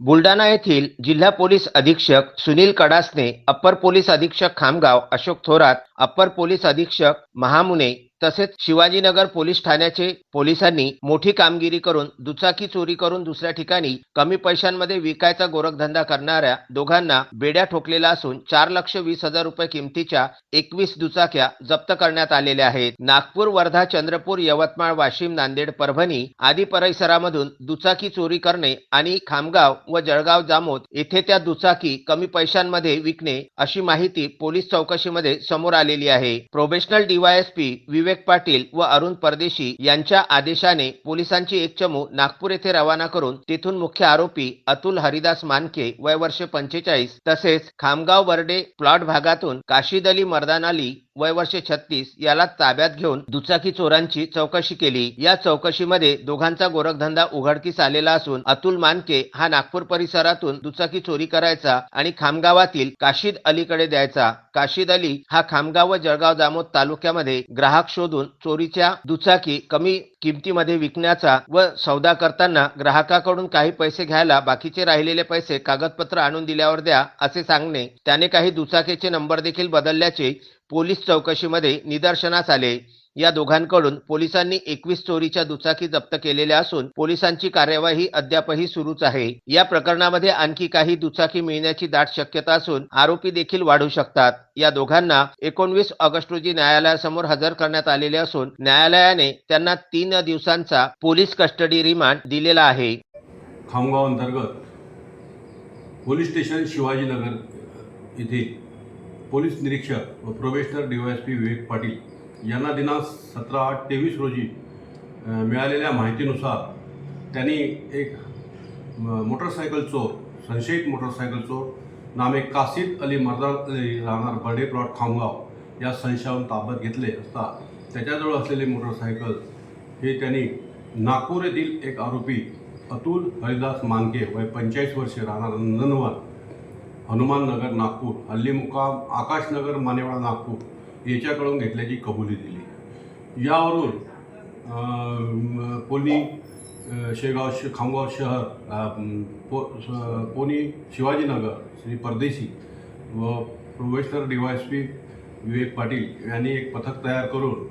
बुलढाणा येथील जिल्हा पोलीस अधीक्षक सुनील कडासने अप्पर पोलीस अधीक्षक खामगाव अशोक थोरात अप्पर पोलीस अधीक्षक महामुने तसेच शिवाजीनगर पोलीस ठाण्याचे पोलिसांनी मोठी कामगिरी करून दुचाकी चोरी करून दुसऱ्या ठिकाणी कमी पैशांमध्ये विकायचा गोरखधंदा करणाऱ्या दोघांना बेड्या ठोकलेला असून चार लक्ष वीस हजार रुपये किमतीच्या एकवीस दुचाक्या जप्त करण्यात आलेल्या आहेत. नागपूर वर्धा चंद्रपूर यवतमाळ वाशिम नांदेड परभणी आदी परिसरामधून दुचाकी चोरी करणे आणि खामगाव व जळगाव जामोद येथे त्या दुचाकी कमी पैशांमध्ये विकणे अशी माहिती पोलीस चौकशीमध्ये समोर आलेली आहे. प्रोबेशनल डीवायएसपी विवेक पाटील व अरुण परदेशी यांच्या आदेशाने पोलिसांची एक चमू नागपूर येथे रवाना करून तेथून मुख्य आरोपी अतुल हरिदास मानके वय वर्ष पंचेचाळीस तसेच खामगाव बर्डे प्लॉट भागातून काशिद अली मर्दान अली वय वर्ष छत्तीस याला ताब्यात घेऊन दुचाकी चोरांची चौकशी केली. या चौकशीमध्ये दोघांचा गोरखधंदा उघडकीस आलेला असून अतुल मानके हा नागपूर परिसरातून दुचाकी चोरी करायचा आणि खामगावातील काशिद अलीकडे द्यायचा. काशिद अली हा खामगाव व जळगाव जामोद तालुक्यामध्ये ग्राहक शोधून चोरीच्या दुचाकी कमी किमतीमध्ये विकण्याचा व सौदा करताना ग्राहकाकडून काही पैसे घ्यायला बाकीचे राहिलेले पैसे कागदपत्र आणून दिल्यावर द्या असे सांगणे त्याने काही दुचाकीचे नंबर देखील बदलल्याचे पोलीस चौकशीमध्ये निदर्शनास आले. या दोघांकडून पोलिसांनी एकवीस चोरीच्या दुचाकी जप्त केलेल्या असून पोलिसांची कार्यवाही अद्यापही सुरूच आहे. या प्रकरणामध्ये आणखी काही दुचाकी मिळण्याची दाट शक्यता असून आरोपी देखील वाढू शकतात. या दोघांना एकोणवीस ऑगस्ट रोजी न्यायालयासमोर हजर करण्यात आलेले असून न्यायालयाने त्यांना तीन दिवसांचा पोलीस कस्टडी रिमांड दिलेला आहे. खामगाव अंतर्गत पोलीस स्टेशन शिवाजीनगर येथे पोलीस निरीक्षक व प्रोबेशनर डीवायएसपी विवेक पाटील यांना दिनांक सतरा आठ तेवीस रोजी मिळालेल्या माहितीनुसार त्यांनी एक मोटरसायकल चोर संशयित मोटरसायकल चोर नामे कासिद अली मर्दान अली राहणार बर्डे प्लॉट खामगाव या संशयावरून ताब्यात घेतले असता त्याच्याजवळ असलेले मोटरसायकल हे त्यांनी नागपूर येथील एक आरोपी अतुल हरिदास मानके वय पंचेचाळीस वर्षे राहणार नंदनवन हनुमाननगर नागपूर हल्ली मुकाम आकाशनगर मानेवाडा नागपूर याच्याकडून घेतल्याची कबुली दिली. यावरून कोणी शेगाव श खामगाव शहर पो पोनी शिवाजीनगर श्री परदेशी व probationer D Y S P Vivek Patil यांनी एक पथक तयार करून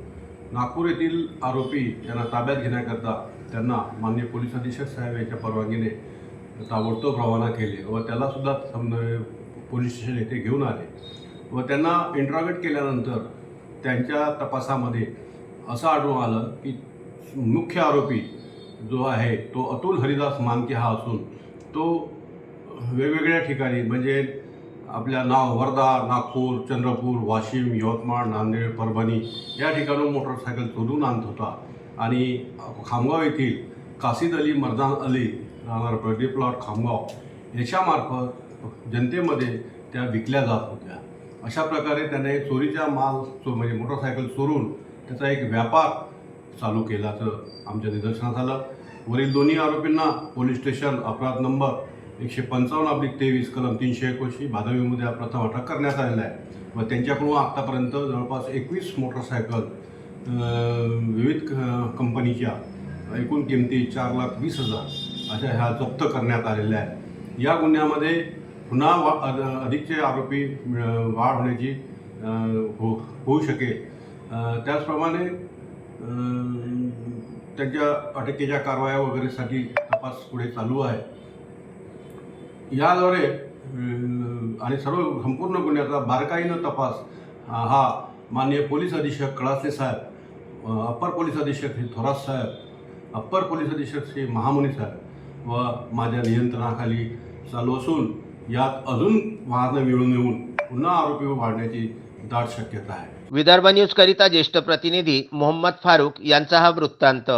नागपूर येथील आरोपी यांना ताब्यात घेण्याकरता त्यांना माननीय पोलीस अधीक्षक साहेब यांच्या परवानगीने ताबडतोब रवाना केले व त्यालासुद्धा सम पोलीस स्टेशन येथे घेऊन आले. व त्यांना इंट्रॉगेट केल्यानंतर त्यांच्या तपासामध्ये असं आढळून आलं की मुख्य आरोपी जो आहे तो अतुल हरिदास मानके हा असून तो वेगवेगळ्या ठिकाणी म्हणजे आपल्या नाव वर्धा नागपूर चंद्रपूर वाशिम यवतमाळ नांदेड परभणी या ठिकाणून मोटरसायकल शोधून आणत होता. आणि खामगाव येथील कासिद अली मर्दान अली राहणार प्रदीप प्लॉट खामगाव याच्यामार्फत जनतेमध्ये त्या विकल्या जात होत्या. अशा प्रकारे त्याने चोरीचा माल चो म्हणजे मोटरसायकल चोरून त्याचा एक व्यापार चालू केल्याचं आमच्या निदर्शनास आलं. वरील दोन्ही आरोपींना पोलीस स्टेशन अपराध नंबर एकशे पंचावन्न अब्लिक तेवीस कलम तीनशे एकोणशी भादवीमध्ये प्रथम अटक करण्यात आलेला आहे. व त्यांच्याकडून आत्तापर्यंत जवळपास एकवीस मोटरसायकल विविध क- कंपनीच्या एकूण किमती चार लाख वीस हजार अशा ह्या जप्त करण्यात आलेल्या आहेत. या गुन्ह्यामध्ये पुन्हा वा अधिकचे आरोपी वाढ होण्याची हो होऊ शकेल. त्याचप्रमाणे त्यांच्या अटकेच्या कारवाया वगैरेसाठी तपास पुढे चालू आहे. याद्वारे आणि सर्व संपूर्ण गुन्ह्याचा बारकाईनं तपास हा माननीय पोलीस अधीक्षक कळासे साहेब अप्पर पोलीस अधीक्षक श्री थोरात साहेब अप्पर पोलीस अधीक्षक श्री महामुनी साहेब व माझ्या नियंत्रणाखाली चालू असून यात अजून वाहनं मिळून येऊन पुन्हा आरोपी वाढण्याची दाट शक्यता आहे. विदर्भ न्यूज करिता ज्येष्ठ प्रतिनिधी मोहम्मद फारूक यांचा हा वृत्तांत.